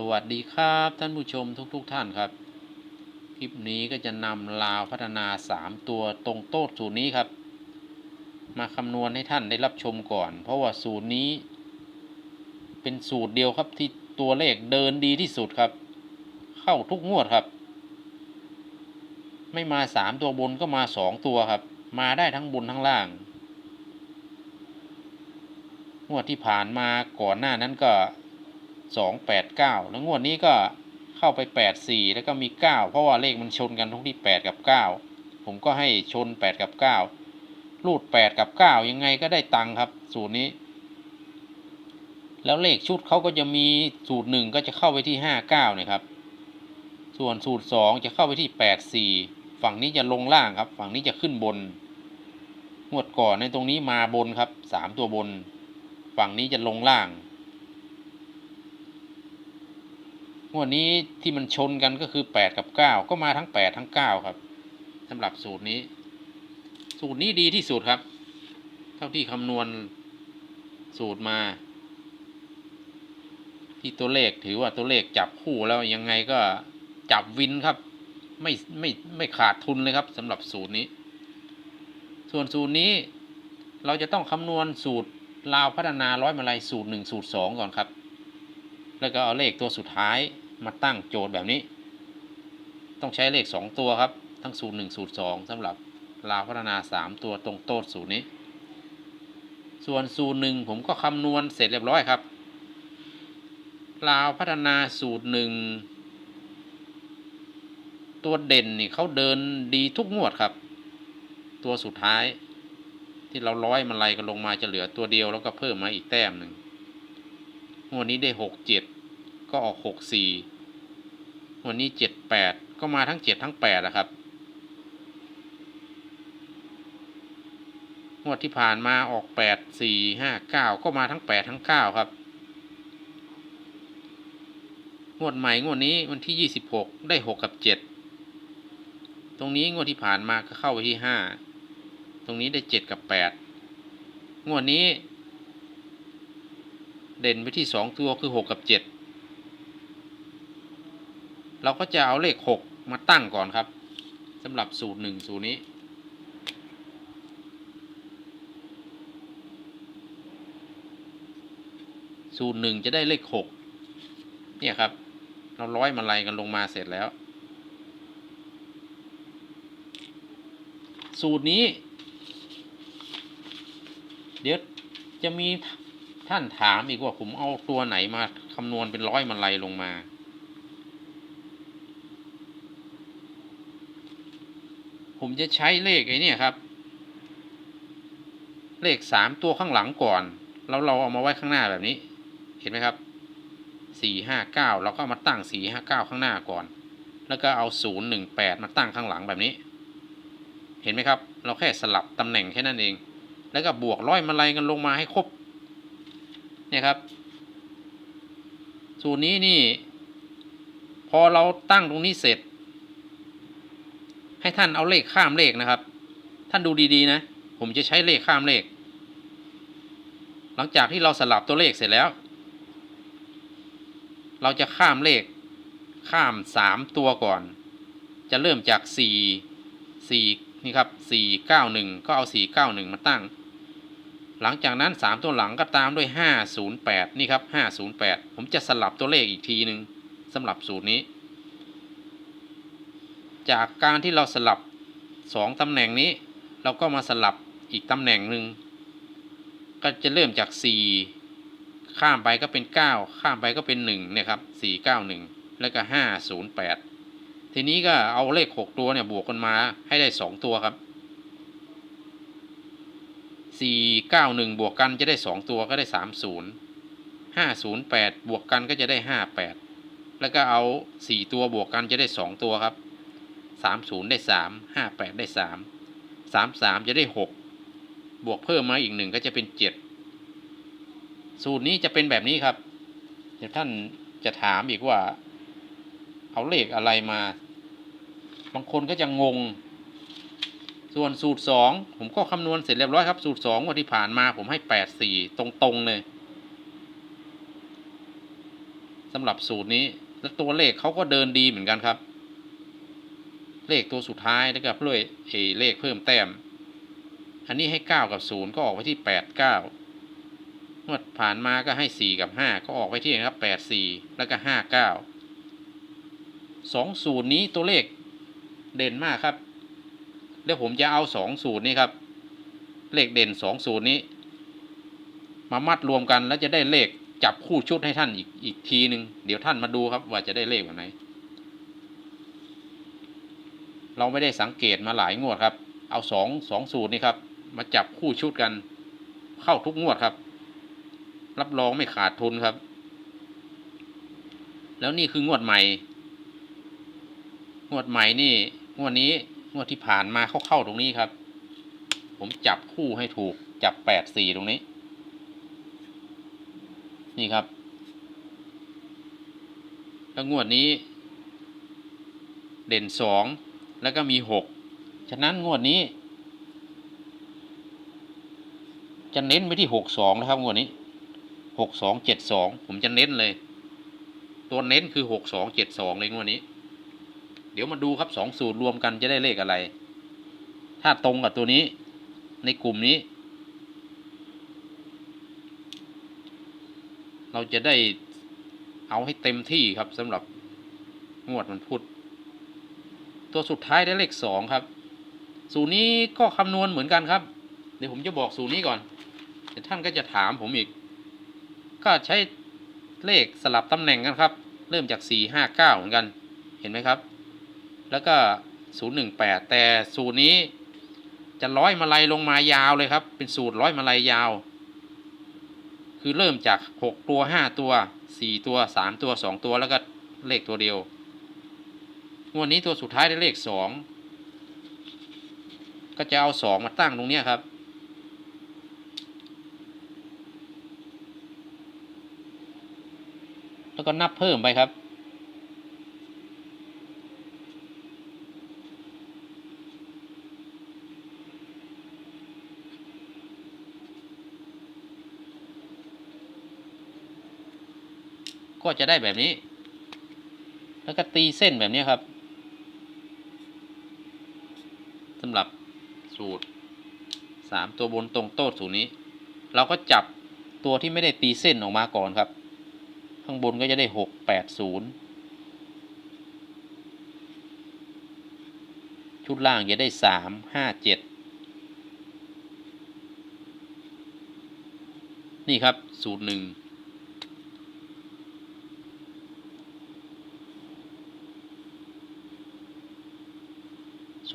สวัสดีครับท่านผู้ชมทุกๆทท่านครับ คลิปนี้ก็จะนำลาวพัฒนา 3 ตัวตรงโต๊ดสูตรนี้ครับ มาคำนวณให้ท่านได้รับชมก่อน เพราะว่าสูตรนี้ เป็นสูตรเดียวครับที่ตัวเลขเดินดีที่สุดครับ เข้าทุกงวดครับ ไม่มา 3 ตัวบนก็มา 2 ตัวครับ มาได้ทั้งบนทั้งล่างงวดที่ผ่านมาก่อนหน้านั้นก็ สองแปดเก้าแล้วงวดนี้ก็เข้าไปแปดสี่แล้วก็มีเก้าเพราะว่าเลขมันชนกันทุกที่แปดกับเก้าผมก็ให้ชนแปดกับเก้ารูดแปดกับเก้ายังไงก็ได้ตังค์ครับ สูตรนี้ แล้วเลขชุดเขาก็จะมีสูตรหนึ่งก็จะเข้าไปที่ห้าเก้าเนี่ยครับ ส่วนสูตรสองจะเข้าไปที่แปดสี่ฝั่งนี้จะลงล่างครับ ฝั่งนี้จะขึ้นบนงวดก่อนในตรงนี้มาบนครับสามตัวบน ฝั่งนี้จะลงล่าง งวดนี้ที่มันชนกันก็คือ 8 กับ 9 ก็มาทั้ง 8 ทั้ง 9 ครับสำหรับสูตรนี้ สูตรนี้ดีที่สุดครับ เท่าที่คำนวณสูตรมา ที่ตัวเลขถือว่าตัวเลขจับคู่แล้วยังไงก็จับวินครับ ไม่ไม่ไม่ขาดทุนเลยครับสำหรับสูตรนี้ ส่วนสูตรนี้เราจะต้องคำนวณสูตรลาวพัฒนาร้อยมาลัยสูตรหนึ่งสูตรสองก่อนครับ แล้วก็เอาเลขตัวสุดท้าย มาตั้งโจทย์แบบนี้ ต้องใช้เลข 2 ตัวครับ ทั้งสูตร1สูตร2สำหรับลาวพัฒนา 3 ตัวตรงโต๊ดสูตรนี้ ส่วนสูตรหนึ่งผมก็คำนวณเสร็จเรียบร้อยครับ ลาวพัฒนาสูตรหนึ่งตัวเด่นนี่เขาเดินดีทุกงวดครับ ตัวสุดท้าย ที่เราร้อยมันไล่กันลงมาจะเหลือตัวเดียวแล้วก็เพิ่มมาอีกแต้มหนึ่งงวดนี้ได้หกเจ็ด ก็ออกหกสี่วันนี้เจ็ดแปดก็มาทั้งเจ็ดทั้งแปดนะครับงวดที่ผ่านมาออกแปดสี่ห้าเก้าก็มาทั้งแปดทั้งเก้าครับงวดใหม่งวดนี้วันที่ยี่สิบหกได้หกกับเจ็ดตรงนี้งวดที่ผ่านมาก็เข้าไปที่ห้าตรงนี้ได้เจ็ดกับแปดงวดนี้ เด่นไปที่สองตัวคือหกกับเจ็ด เราก็จะเอาเลขหกมาตั้งก่อนครับสำหรับสูตรหนึ่งสูตรนี้สูตรหนึ่งจะได้เลขหกเนี่ยครับ เราร้อยมาลัยกันลงมาเสร็จแล้ว สูตรนี้ เดี๋ยวจะมีท่านถามอีกว่าผมเอาตัวไหนมาคำนวณเป็นร้อยมาลัยลงมา ผมจะใช้เลขไอ้นี่ครับ เลขสามตัวข้างหลังก่อน แล้วเราเอามาไว้ข้างหน้าแบบนี้ เห็นไหมครับสี่ห้าเก้าเราก็ามาตั้งสี่ห้าเก้าข้างหน้าก่อน แล้วก็เอาศูนย์หนึ่งแปดมาตั้งข้างหลังแบบนี้ เห็นไหมครับ เราแค่สลับตำแหน่งแค่นั้นเอง แล้วก็บวกร้อยมาลัยกันลงมาให้ครบ เนี่ยครับ สูตรนี้นี่ พอเราตั้งตรงนี้เสร็จ ให้ท่านเอาเลขข้ามเลขนะครับ ท่านดูดีๆนะ ผมจะใช้เลขข้ามเลข หลังจากที่เราสลับตัวเลขเสร็จแล้ว เราจะข้ามเลข ข้ามสามตัวก่อน จะเริ่มจากสี่สี่นี่ครับสี่เก้าหนึ่งก็เอาสี่เก้าหนึ่งมาตั้ง หลังจากนั้นสามตัวหลังก็ตามด้วยห้าศูนย์แปดนี่ครับห้าศูนย์แปดผมจะสลับตัวเลขอีกทีหนึ่งสำหรับสูตรนี้ จากการที่เราสลับสองตำแหน่งนี้ เราก็มาสลับอีกตำแหน่งหนึ่งก็จะเริ่มจากสี่ข้ามไปก็เป็นเก้าข้ามไปก็เป็นหนึ่งเนี่ยครับสี่เก้าหนึ่งแล้วก็ห้าศูนย์แปดทีนี้ก็เอาเลขหกตัวเนี่ยบวกกันมาให้ได้สองตัวครับสี่เก้าหนึ่งบวกกันจะได้สองตัวก็ได้สามศูนย์ห้าศูนย์แปดบวกกันก็จะได้ห้าแปดแล้วก็เอาสี่ตัวบวกกันจะได้สองตัวครับ สามศูนย์ได้สามห้าแปดได้สามสามสามจะได้หกบวกเพิ่มมาอีกหนึ่งก็จะเป็นเจ็ดสูตรนี้จะเป็นแบบนี้ครับ เดี๋ยวท่านจะถามอีกว่า เอาเลขอะไรมา บางคนก็จะงง ส่วนสูตรสองผมก็คำนวณเสร็จเรียบร้อยครับ สูตรสองวันที่ผ่านมาผมให้แปดสี่ตรงๆเลยสสำหรับสูตรนี้และตัวเลขเขาก็เดินดีเหมือนกันครับ เลขตัวสุดท้ายแล้วก็เพื่อเอเลขเพิ่มแต้ม อันนี้ให้เก้ากับศูนย์ก็ออกไปที่แปดเก้างวดผ่านมาก็ให้สี่กับห้าก็ออกไปที่นะครับแปดสี่แล้วก็ห้าเก้าสองสูตรนี้ตัวเลขเด่นมากครับเดี๋ยวผมจะเอาสองสูตรนี้ครับ เลขเด่นสองสูตรนี้ มามัดรวมกันแล้วจะได้เลขจับคู่ชุดให้ท่านอีกอีกทีหนึ่งเดี๋ยวท่านมาดูครับว่าจะได้เลขแบบไหน เราไม่ได้สังเกตมาหลายงวดครับ เอาสองสองสูตรนี้ครับ มาจับคู่ชุดกัน เข้าทุกงวดครับ รับรองไม่ขาดทุนครับ แล้วนี่คืองวดใหม่ งวดใหม่นี่ งวดนี้งวดที่ผ่านมาเข้าเข้าตรงนี้ครับ ผมจับคู่ให้ถูก จับแปดสี่ตรงนี้ นี่ครับ แล้วงวดนี้ เด่นสอง แล้วก็มีหกฉะนั้นงวดนี้ จะเน้นไปที่หกสองนะครับงวดนี้หกสองเจ็ดสองผมจะเน้นเลย ตัวเน้นคือหกสองเจ็ดสองเลยงวดนี้ เดี๋ยวมาดูครับสองสูตรรวมกันจะได้เลขอะไร ถ้าตรงกับตัวนี้ ในกลุ่มนี้ เราจะได้เอาให้เต็มที่ครับสำหรับงวดมันพุธ ตัวสุดท้ายได้เลขสองครับ สูตรนี้ก็คำนวณเหมือนกันครับ เดี๋ยวผมจะบอกสูตรนี้ก่อนเดี๋ยวท่านก็จะถามผมอีก ก็ใช้เลขสลับตำแหน่งกันครับ เริ่มจากสี่ห้าเก้าเหมือนกัน เห็นไหมครับ แล้วก็ศูนย์หนึ่งแปดแต่สูตรนี้จะร้อยมาลัยลงมายาวเลยครับ เป็นสูตรร้อยมาลัยยาว คือเริ่มจากหกตัวห้าตัวสี่ตัวสามตัวสองตัวแล้วก็เลขตัวเดียว งวดนี้ตัวสุดท้ายได้เลขสองก็จะเอาสองมาตั้งตรงเนี้ยครับ แล้วก็นับเพิ่มไปครับ ก็จะได้แบบนี้ แล้วก็ตีเส้นแบบนี้ครับ สำหรับสูตรสามตัวบนตรงโต๊ดสูตรนี้ เราก็จับตัวที่ไม่ได้ตีเส้นออกมาก่อนครับ ข้างบนก็จะได้หกแปดศูนย์ชุดล่างจะได้สามห้าเจ็ดนี่ครับ สูตรหนึ่ง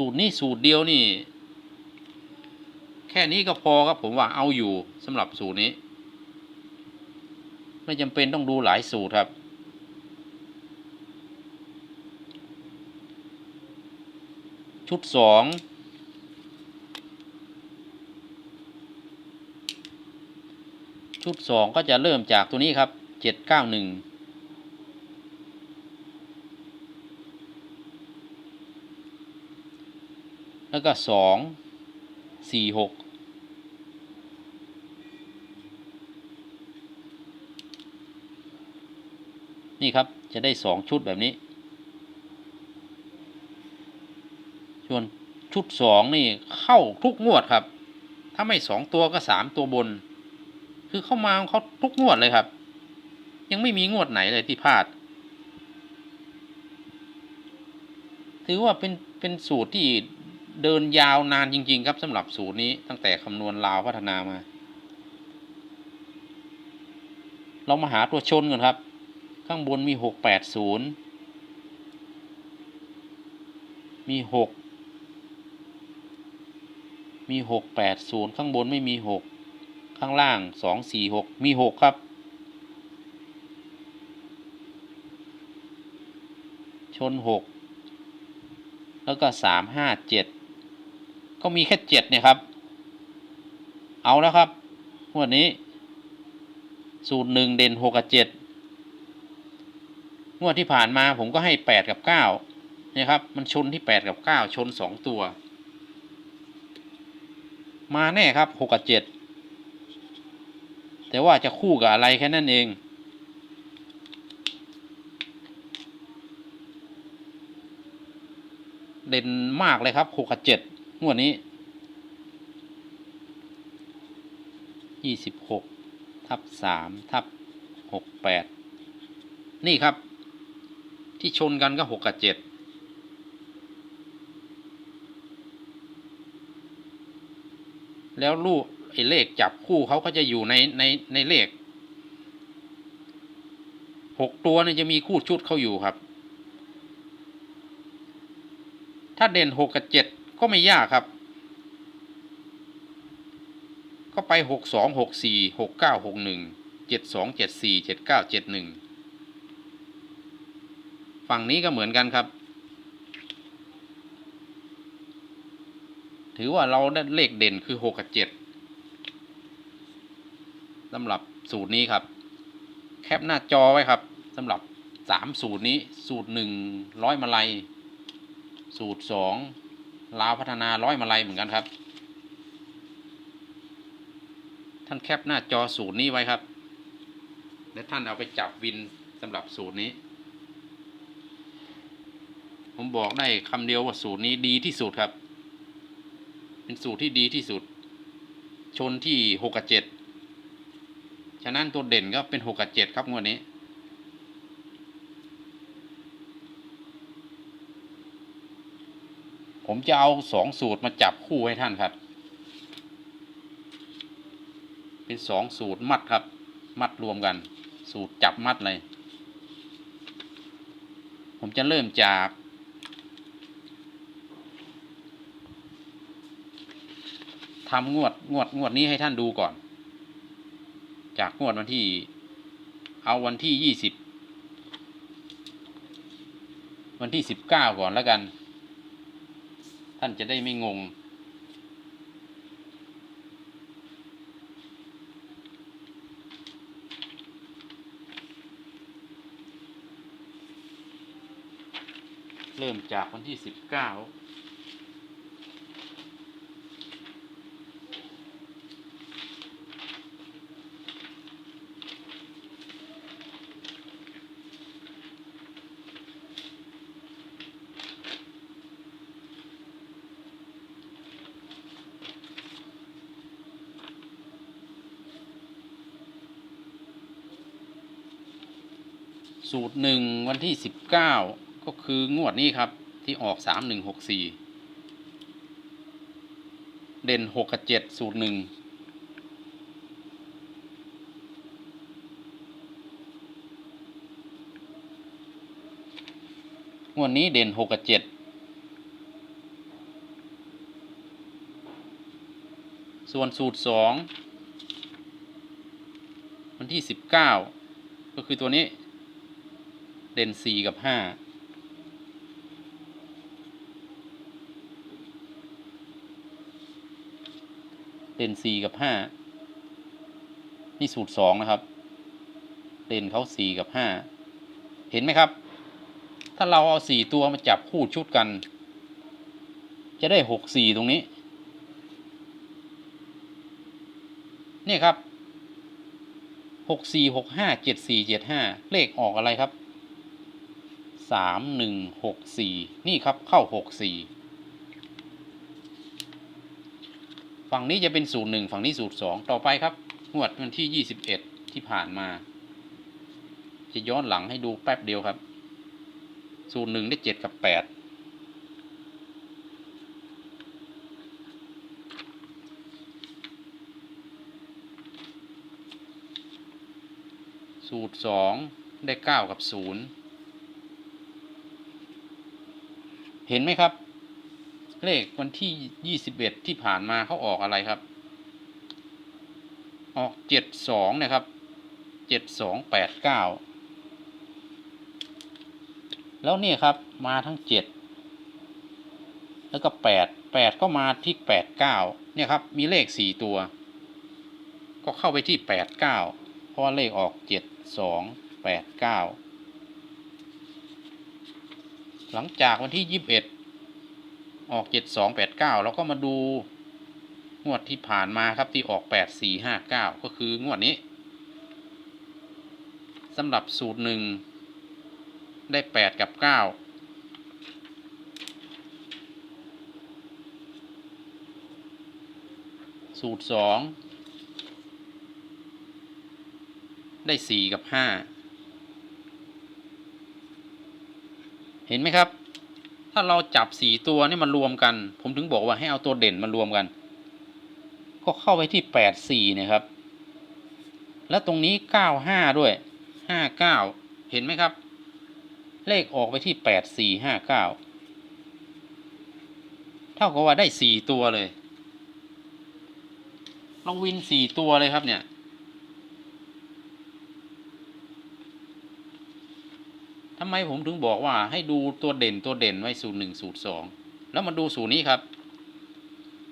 สูตรนี้สูตรเดียวนี่ แค่นี้ก็พอครับผมว่าเอาอยู่สำหรับสูตรนี้ ไม่จำเป็นต้องดูหลายสูตรครับ ชุดสองชุดสองก็จะเริ่มจากตัวนี้ครับเจ็ดเก้าหนึ่ง แล้วก็สองสี่หกนี่ครับจะได้สองชุดแบบนี้ ส่วนชุดสองนี่เข้าทุกงวดครับ ถ้าไม่สองตัวก็สามตัวบน คือเข้ามาเขาทุกงวดเลยครับ ยังไม่มีงวดไหนเลยที่พลาด ถือว่าเป็นเป็นสูตรที่ เดินยาวนานจริง ๆ ครับสำหรับสูตรนี้ตั้งแต่คำนวณลาวพัฒนามา เรามาหาตัวชนก่อนครับ ข้างบนมีหกแปดศูนย์มีหกมีหกแปดศูนย์ข้างบนไม่มีหกข้างล่างสองสี่หกมีหกครับ ชนหกแล้วก็สามห้าเจ็ด ก็มีแค่เจ็ดเนี่ยครับ เอาแล้วครับงวดนี้ สูตรหนึ่งเด่นหกกับเจ็ดงวดที่ผ่านมาผมก็ให้แปดกับเก้าเนี่ยครับ มันชนที่แปดกับเก้าชนสองตัว มาแน่ครับหกกับเจ็ดแต่ว่าจะคู่กับอะไรแค่นั้นเองเด่นมากเลยครับหกกับเจ็ด งวดนี้ยี่สิบหกทับสามทับหกแปดนี่ครับ ที่ชนกันก็หกกับเจ็ดแล้วลูกไอ้เลขจับคู่เขาก็จะอยู่ในในในเลขหกตัวเนี่ยจะมีคู่ชุดเขาอยู่ครับ ถ้าเด่นหกกับเจ็ด ก็ไม่ยากครับ ก็ไปหกสองหกสี่หกเก้าหกหนึ่งเจ็ดสองเจ็ดสี่เจ็ดเก้าเจ็ดหนึ่งฝั่งนี้ก็เหมือนกันครับ ถือว่าเราได้เลขเด่นคือหกกับเจ็ดสำหรับสูตรนี้ครับ แคปหน้าจอไว้ครับสำหรับสามสูตรนี้สูตรหนึ่งร้อยมาลัย สูตรสอง ลาวพัฒนาร้อยมาลัยเหมือนกันครับ ท่านแคปหน้าจอสูตรนี้ไว้ครับ และท่านเอาไปจับวินสำหรับสูตรนี้ ผมบอกได้คำเดียวว่าสูตรนี้ดีที่สุดครับ เป็นสูตรที่ดีที่สุด ชนที่หกกับเจ็ดฉะนั้นตัวเด่นก็เป็นหกกับเจ็ดครับงวดนี้ ผมจะเอาสองสูตรมาจับคู่ให้ท่านครับ เป็นสองสูตรมัดครับ มัดรวมกัน สูตรจับมัดเลย ผมจะเริ่มจากทำงวดงวดงวดนี้ให้ท่านดูก่อน จากงวดวันที่ เอาวันที่ยี่สิบวันที่สิบเก้าก่อนแล้วกัน ท่านจะได้ไม่งง เริ่มจากวันที่สิบเก้า สูตรหนึ่งวันที่สิบเก้าก็คืองวดนี้ครับที่ออกสามหนึ่งหกสี่เด่นหกกับเจ็ดสูตรหนึ่งงวดนี้เด่นหกกับเจ็ดส่วนสูตรสองวันที่สิบเก้าก็คือตัวนี้ เด่นสี่กับห้าเด่นสี่กับห้านี่สูตรสองนะครับ เด่นเขาสี่กับห้าเห็นไหมครับ ถ้าเราเอาสี่ตัวมาจับคู่ชุดกัน จะได้หกสี่ตรงนี้ นี่ครับหกสี่หกห้าเจ็ดสี่เจ็ดห้าเลขออกอะไรครับ สามหนึ่งหกสี่นี่ครับเข้าหกสี่ฝั่งนี้จะเป็นสูตรหนึ่งฝั่งนี้สูตรสองต่อไปครับงวดวันที่ยี่สิบเอ็ดที่ผ่านมา จะย้อนหลังให้ดูแป๊บเดียวครับ สูตรหนึ่งได้เจ็ดกับแปดสูตรสองได้เก้ากับศูนย์ เห็นไหมครับ เลขวันที่ยี่สิบเอ็ดที่ผ่านมาเขาออกอะไรครับ ออกเจ็ดสองนะครับเจ็ดสองแปดเก้าแล้วนี่ครับมาทั้งเจ็ดแล้วก็แปดแปดก็มาที่แปดเก้าเนี่ยครับ มีเลขสี่ตัว ก็เข้าไปที่แปดเก้าเพราะว่าเลขออกเจ็ดสองแปดเก้า หลังจากวันที่ยี่สิบเอ็ดออกเจ็ดสองแปดเก้าแล้วก็มาดูงวดที่ผ่านมาครับที่ออกแปดสี่ห้าเก้าก็คืองวดนี้สำหรับสูตรหนึ่งได้แปดกับเก้าสูตรสองได้สี่กับห้า เห็นไหมครับ ถ้าเราจับสี่ตัวนี่มารวมกัน ผมถึงบอกว่าให้เอาตัวเด่นมารวมกัน ก็เข้าไปที่แปดสี่นี่ยครับ แล้วตรงนี้เก้าห้าด้วยห้าเก้าเห็นไหมครับ เลขออกไปที่แปดสี่ห้าเก้าเท่ากับว่าได้สี่ตัวเลยเราวินสี่ตัวเลยครับเนี่ย ทำไมผมถึงบอกว่าให้ดูตัวเด่นตัวเด่นไว้สูตรหนึ่งสูตรสองแล้วมาดูสูตรนี้ครับ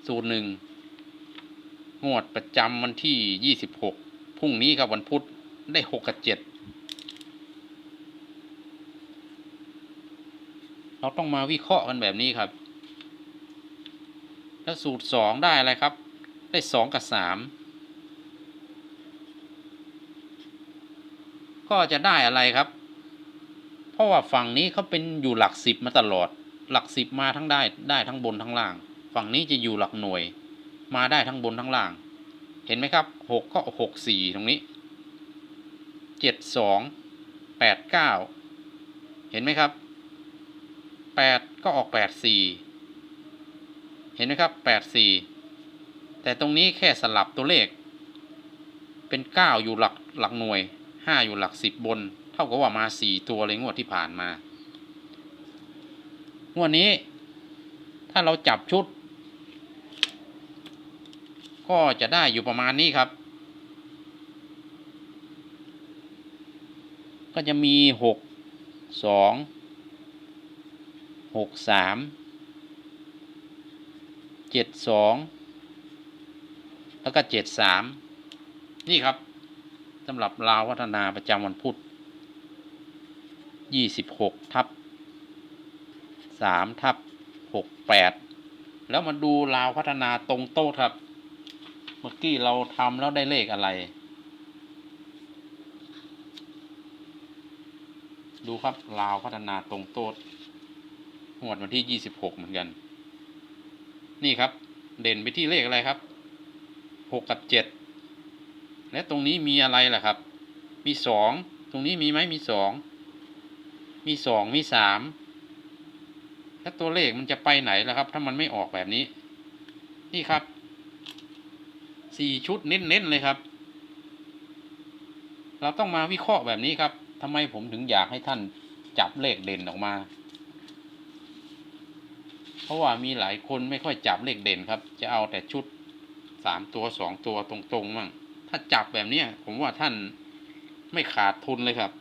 สูตรหนึ่งงวดประจำวันที่ยี่สิบหกพรุ่งนี้ครับวันพุธได้หกกับเจ็ดเราต้องมาวิเคราะห์กันแบบนี้ครับ แล้วสูตรสองได้อะไรครับ ได้สองกับสามก็จะได้อะไรครับ ราะว่าฝั่งนี้เขาเป็นอยู่หลักสิบมาตลอด หลักสิบมาทั้งได้ได้ทั้งบนทั้งล่าง ฝั่งนี้จะอยู่หลักหน่วย มาได้ทั้งบนทั้งล่าง เห็นไหมครับหกก็หกสี่ตรงนี้เจ็ดสองแปดเก้าเห็นไหมครับแปดก็ออกแปดสี่เห็นไหมครับแปดสี่แต่ตรงนี้แค่สลับตัวเลข เป็นเก้าอยู่หลักหลักหน่วยห้าอยู่หลักสิบบน ท่ากับว่ามาสี่ตัวเลยงวดที่ผ่านมางวดนี้ ถ้าเราจับชุด ก็จะได้อยู่ประมาณนี้ครับ ก็จะมีหกสองหกสามเจ็ดสองแล้วก็เจ็ดสามนี่ครับสำหรับลาวพัฒนาประจำวันพุธ ยี่สิบหกทับสามทับหกแปดแล้วมาดูลาวพัฒนาตรงโต๊ะครับ เมื่อกี้เราทำแล้วได้เลขอะไร ดูครับลาวพัฒนาตรงโต๊ดหวดวันที่ยี่สิบหกเหมือนกัน นี่ครับ เด่นไปที่เลขอะไรครับหกกับเจ็ดและตรงนี้มีอะไรล่ะครับ มีสอง ตรงนี้มีไหมมีสอง มีสองมีสามแล้วตัวเลขมันจะไปไหนล่ะครับ ถ้ามันไม่ออกแบบนี้ นี่ครับสี่ชุดเน้นๆเลยครับ เราต้องมาวิเคราะห์แบบนี้ครับทำไมผมถึงอยากให้ท่านจับเลขเด่นออกมา เพราะว่ามีหลายคนไม่ค่อยจับเลขเด่นครับ จะเอาแต่ชุดสามตัวสองตัวตรงๆมั่งถ้าจับแบบนี้ผมว่าท่านไม่ขาดทุนเลยครับ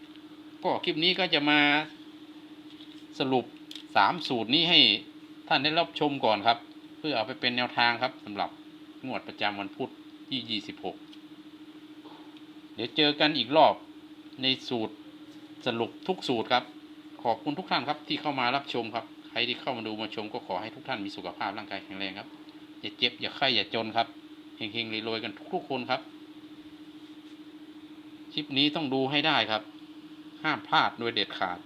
ก็คลิปนี้ก็จะมาสรุปสามสูตรนี้ให้ท่านได้รับชมก่อนครับ เพื่อเอาไปเป็นแนวทางครับสำหรับงวดประจำวันพุธที่ยี่สิบหกเดี๋ยวเจอกันอีกรอบในสูตรสรุปทุกสูตรครับ ขอบคุณทุกท่านครับที่เข้ามารับชมครับ ใครที่เข้ามาดูมาชมก็ขอให้ทุกท่านมีสุขภาพร่างกายแข็งแรงครับ อย่าเจ็บอย่าไข้อย่าจนครับเฮงๆรวยๆกันทุกๆคนครับ คลิปนี้ต้องดูให้ได้ครับ ห้ามพลาดโดยเด็ดขาด